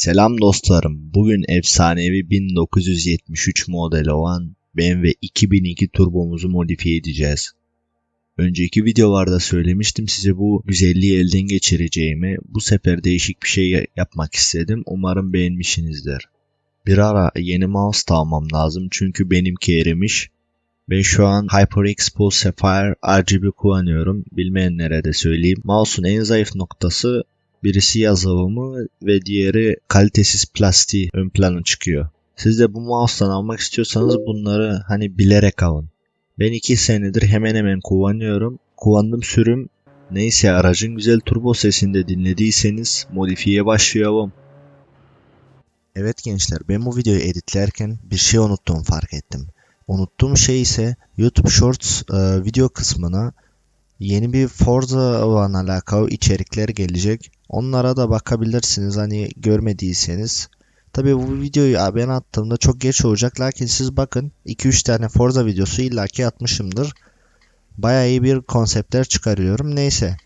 Selam dostlarım. Bugün efsanevi 1973 model olan BMW 2002 turbomuzu modifiye edeceğiz. Önceki videolarda söylemiştim size bu güzelliği elden geçireceğimi. Bu sefer değişik bir şey yapmak istedim. Umarım beğenmişsinizdir. Bir ara yeni mouse da almam lazım çünkü benimki erimiş. Ben şu an HyperX Pulse Sapphire RGB kullanıyorum. Bilmeyenlere de söyleyeyim. Mouse'un en zayıf noktası birisi yazılımı ve diğeri kalitesiz plastiği ön plana çıkıyor. Siz de bu mouse'dan almak istiyorsanız bunları hani bilerek alın. Ben 2 senedir hemen hemen kullanıyorum. Kullandığım sürüm neyse aracın güzel turbo sesini de dinlediyseniz modifiye başlayalım. Evet gençler ben bu videoyu editlerken bir şey unuttuğumu fark ettim. Unuttuğum şey ise YouTube Shorts e, video kısmına yeni bir Forza olan alakalı içerikler gelecek. Onlara da bakabilirsiniz hani görmediyseniz. Tabi bu videoyu ben attığımda çok geç olacak lakin siz bakın 2-3 tane Forza videosu illaki atmışımdır. Baya iyi bir konseptler çıkarıyorum. Neyse.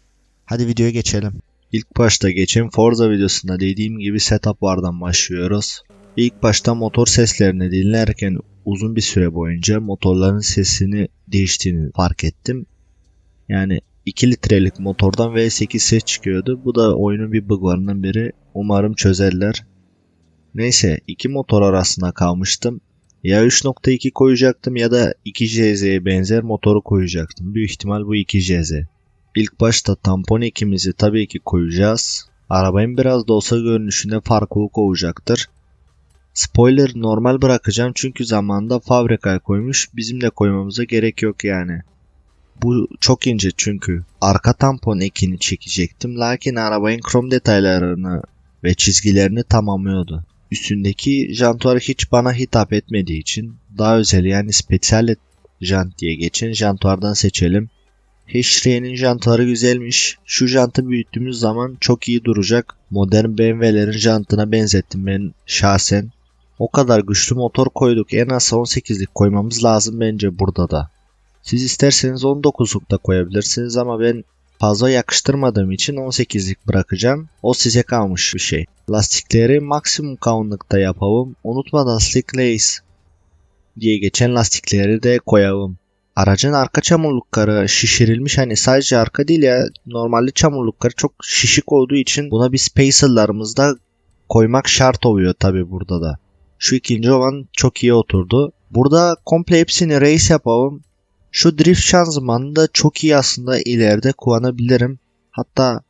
Hadi videoya geçelim. İlk başta geçen Forza videosunda dediğim gibi setup vardan başlıyoruz. İlk başta motor seslerini dinlerken uzun bir süre boyunca motorların sesini değiştiğini fark ettim. Yani 2 litrelik motordan V8 ses çıkıyordu. Bu da oyunun bir buglarından biri. Umarım çözerler. Neyse iki motor arasında kalmıştım. Ya 3.2 koyacaktım ya da 2JZ'ye benzer motoru koyacaktım. Büyük ihtimal bu 2JZ. İlk başta tampon ekimizi tabii ki koyacağız. Arabanın biraz da olsa görünüşünde farklılık olacaktır. Spoiler normal bırakacağım çünkü zamanında fabrikaya koymuş. Bizim de koymamıza gerek yok yani. Bu çok ince çünkü. Arka tampon ekini çekecektim lakin arabanın krom detaylarını ve çizgilerini tamamlıyordu. Üstündeki jantlar hiç bana hitap etmediği için daha özel yani spesyal jant diye geçen jantlardan seçelim. Hşriye'nin jantları güzelmiş. Şu jantı büyüttüğümüz zaman çok iyi duracak. Modern BMW'lerin jantına benzettim ben şahsen. O kadar güçlü motor koyduk. En az 18'lik koymamız lazım bence burada da. Siz isterseniz 19'luk da koyabilirsiniz ama ben fazla yakıştırmadığım için 18'lik bırakacağım. O size kalmış bir şey. Lastikleri maksimum kalınlıkta yapalım. Unutmadan slick lace diye geçen lastikleri de koyalım. Aracın arka çamurlukları şişirilmiş hani sadece arka değil ya normalde çamurlukları çok şişik olduğu için buna bir spacerlarımızda koymak şart oluyor tabi burada da. Şu ikinci olan çok iyi oturdu. Burada komple hepsini race yapalım. Şu drift şanzımanı da çok iyi aslında ileride kullanabilirim. Hatta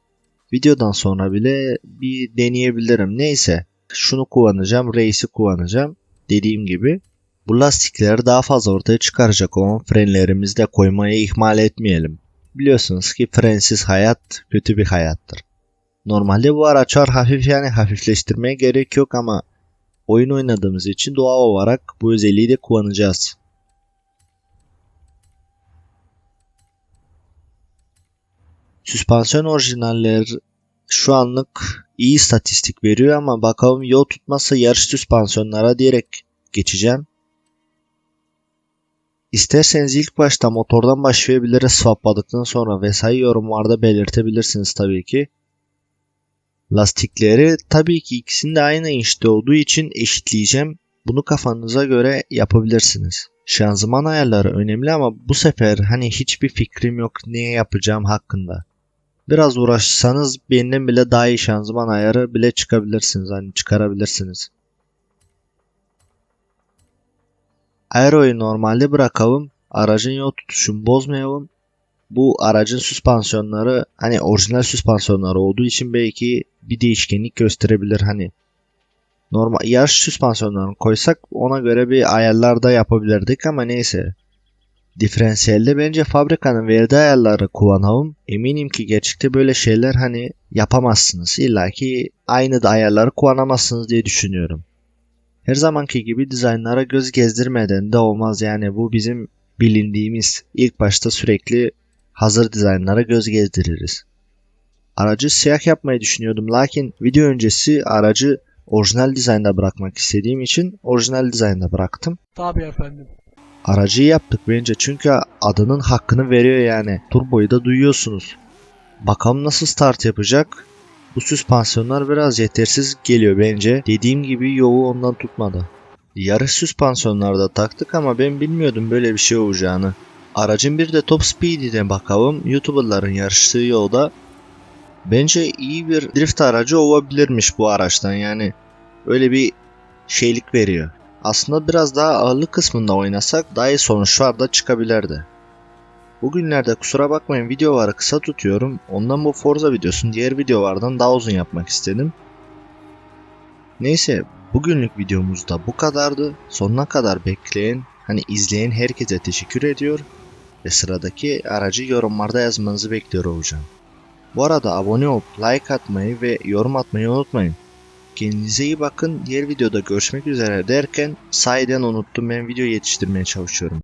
videodan sonra bile bir deneyebilirim. Neyse şunu kullanacağım. Race'i kullanacağım. Dediğim gibi. Bu lastikleri daha fazla ortaya çıkaracak olan frenlerimizi de koymayı ihmal etmeyelim. Biliyorsunuz ki frensiz hayat kötü bir hayattır. Normalde bu araçlar hafif yani hafifleştirmeye gerek yok ama oyun oynadığımız için doğal olarak bu özelliği de kullanacağız. Süspansiyon orijinaller şu anlık iyi istatistik veriyor ama bakalım yol tutmazsa yarış süspansiyonlara direkt geçeceğim. İsterseniz ilk başta motordan başlayabiliriz swapladıktan sonra vesaire yorumlarda belirtebilirsiniz tabii ki. Lastikleri tabii ki ikisinde aynı inçte olduğu için eşitleyeceğim. Bunu kafanıza göre yapabilirsiniz. Şanzıman ayarları önemli ama bu sefer hani hiçbir fikrim yok ne yapacağım hakkında. Biraz uğraşsanız benden bile daha iyi şanzıman ayarı bile çıkabilirsiniz. Hani çıkarabilirsiniz. Aero'yu normalde bırakalım. Aracın yol tutuşunu bozmayalım. Bu aracın süspansiyonları hani orijinal süspansiyonları olduğu için belki bir değişkenlik gösterebilir. Hani normal yarış süspansiyonlarını koysak ona göre bir ayarlar da yapabilirdik ama neyse. Diferansiyelde bence fabrikanın verdiği ayarları kullanalım. Eminim ki gerçekte böyle şeyler hani yapamazsınız. İlla ki aynı da ayarları kullanamazsınız diye düşünüyorum. Her zamanki gibi dizaynlara göz gezdirmeden de olmaz yani bu bizim bilindiğimiz ilk başta sürekli hazır dizaynlara göz gezdiririz. Aracı siyah yapmayı düşünüyordum lakin video öncesi aracı orijinal dizaynda bırakmak istediğim için orijinal dizaynda bıraktım. Tabii efendim. Aracı yaptık bence çünkü adının hakkını veriyor yani. Turboyu da duyuyorsunuz. Bakalım nasıl start yapacak. bu süspansiyonlar biraz yetersiz geliyor bence. Dediğim gibi yolu ondan tutmadı. Yarış süspansiyonlarda taktık ama ben bilmiyordum böyle bir şey olacağını. Aracın bir de top speed'ine bakalım. YouTuber'ların yarıştığı yolda bence iyi bir drift aracı olabilirmiş bu araçtan yani. Öyle bir şeylik veriyor. Aslında biraz daha ağırlık kısmında oynasak daha iyi sonuçlar da çıkabilirdi. Bugünlerde kusura bakmayın videoları kısa tutuyorum. Ondan bu Forza videosunu diğer videolardan daha uzun yapmak istedim. Neyse bugünlük videomuzda bu kadardı. Sonuna kadar bekleyen, hani izleyen herkese teşekkür ediyor. Ve sıradaki aracı yorumlarda yazmanızı bekliyor olacağım. Bu arada abone olup like atmayı ve yorum atmayı unutmayın. Kendinize iyi bakın. Diğer videoda görüşmek üzere derken sahiden unuttum ben video yetiştirmeye çalışıyorum.